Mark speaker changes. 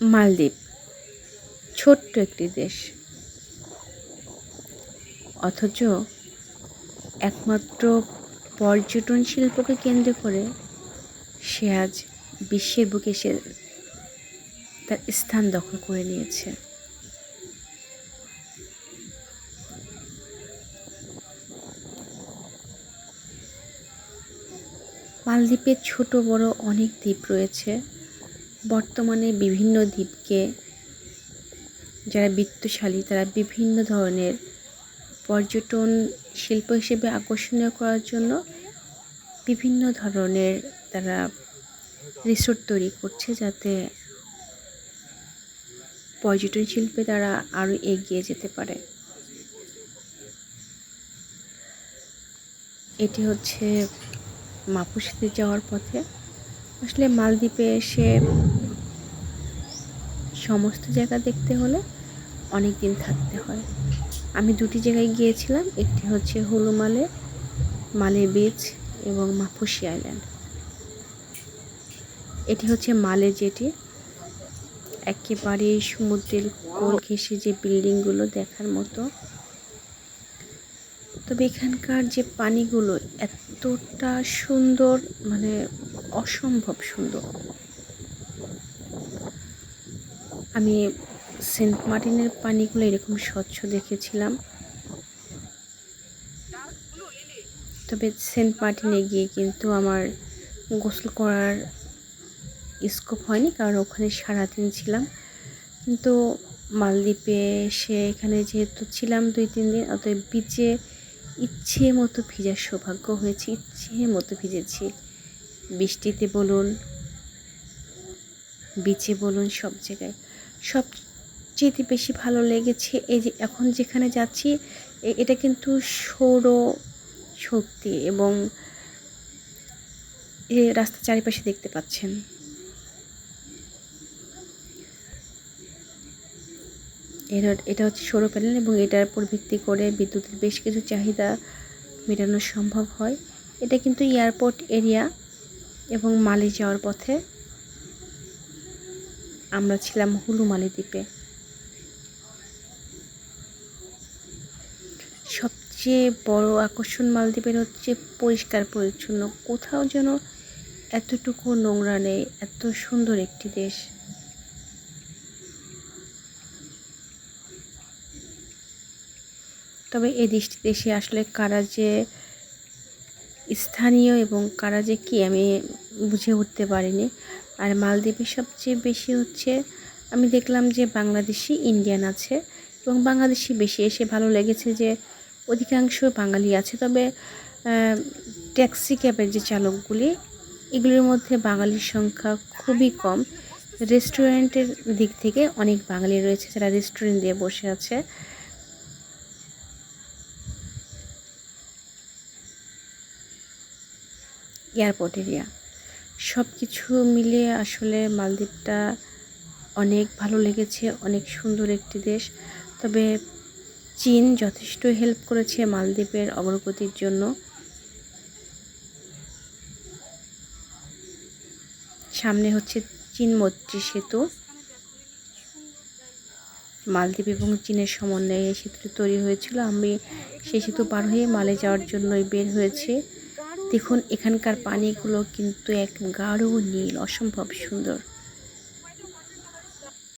Speaker 1: মালদ্বীপ। ছোট্ট একটি দেশ। অথচ একমাত্র পর্যটন শিল্পকে কেন্দ্র করে সে আজ বিশ্বের বুকে সে তার স্থান দখল করে নিয়েছে। মালদ্বীপের ছোট বড় অনেক দ্বীপ রয়েছে। বর্তমানে বিভিন্ন দ্বীপকে যারা বিত্তশালী, তারা বিভিন্ন ধরনের পর্যটন শিল্প হিসেবে আকর্ষণীয় করার জন্য বিভিন্ন ধরনের তারা রিসোর্ট তৈরি করছে যাতে পর্যটন শিল্পে তারা আরও এগিয়ে যেতে পারে। এটি হচ্ছে মাপুসিতে যাওয়ার পথে। আসলে মালদ্বীপে এসে সমস্ত জায়গা দেখতে হলে অনেক দিন থাকতে হয়। আমি দুটি জায়গায় গিয়েছিলাম, একটি হচ্ছে হুলুমালে, মালে বিচ এবং মাফুসি আইল্যান্ড এটি হচ্ছে মালে যেটি একেবারে সমুদ্রের কোল ঘেঁষে যে বিল্ডিংগুলো দেখার মতো। তবে এখানকার যে পানিগুলো এতটা সুন্দর মানে অসম্ভব সুন্দর। আমি সেন্ট মার্টিনের পানিগুলো এরকম স্বচ্ছ দেখেছিলাম। তবে সেন্ট মার্টিনে গিয়ে কিন্তু আমার গোসল করার স্কোপ হয়নি, কারণ ওখানে সারাদিন ছিলাম। কিন্তু মালদ্বীপে সে এখানে যেহেতু ছিলাম দুই তিন দিন, অতএব বিচে ইচ্ছে মতো ভিজার সৌভাগ্য হয়েছে, ইচ্ছে মতো ভিজেছি। বৃষ্টিতে বলুন বিচে বলুন, সব জায়গায়। সবচেয়ে বেশি ভালো লেগেছে এই যে এখন যেখানে যাচ্ছি এটা কিন্তু সৌর শক্তি এবং এ রাস্তার চারিপাশে দেখতে পাচ্ছেন। এটা এটা হচ্ছে সৌর প্যানেল এবং এটার উপর ভিত্তি করে বিদ্যুতের বেশ কিছু চাহিদা মেটানো সম্ভব হয়। এটা কিন্তু এয়ারপোর্ট এরিয়া এবং মালি যাওয়ার পথে আমরা ছিলাম হুলুমালি দ্বীপে। সবচেয়ে বড় আকর্ষণ মালদ্বীপের হচ্ছে পরিষ্কার পরিচ্ছন্ন। কোথাও যেন এতটুকু নোংরা নেই, এত সুন্দর একটি দেশ। তবে এই দেশটি দেশে আসলে কারা যে স্থানীয় এবং কারা যে কী আমি বুঝে উঠতে পারিনি। আর মালদ্বীপে সবচেয়ে বেশি হচ্ছে, আমি দেখলাম যে বাংলাদেশি ইন্ডিয়ান আছে এবং বাংলাদেশি বেশি। এসে ভালো লেগেছে যে অধিকাংশ বাঙালি আছে। তবে ট্যাক্সি ক্যাবের যে চালকগুলি, এগুলির মধ্যে বাঙালির সংখ্যা খুবই কম। রেস্টুরেন্টের দিক থেকে অনেক বাঙালি রয়েছে যারা রেস্টুরেন্ট দিয়ে বসে আছে। Airport area. সব কিছু মিলিয়ে আসলে মালদ্বীপটা অনেক ভালো লেগেছে, অনেক সুন্দর একটি দেশ। তবে চীন যথেষ্ট হেল্প করেছে মালদ্বীপের অগ্রগতির জন্য। সামনে হচ্ছে চীন মৈত্রী সেতু। মালদ্বীপ এবং চীনের সমন্বয়ে এই সেতুটি তৈরি হয়েছিল। আমি সেই সেতু পার হয়ে মালে যাওয়ার জন্যই বের হয়েছে। দেখুন এখানকার পানিগুলো কিন্তু এক গাঢ় নীল অসম্ভব সুন্দর।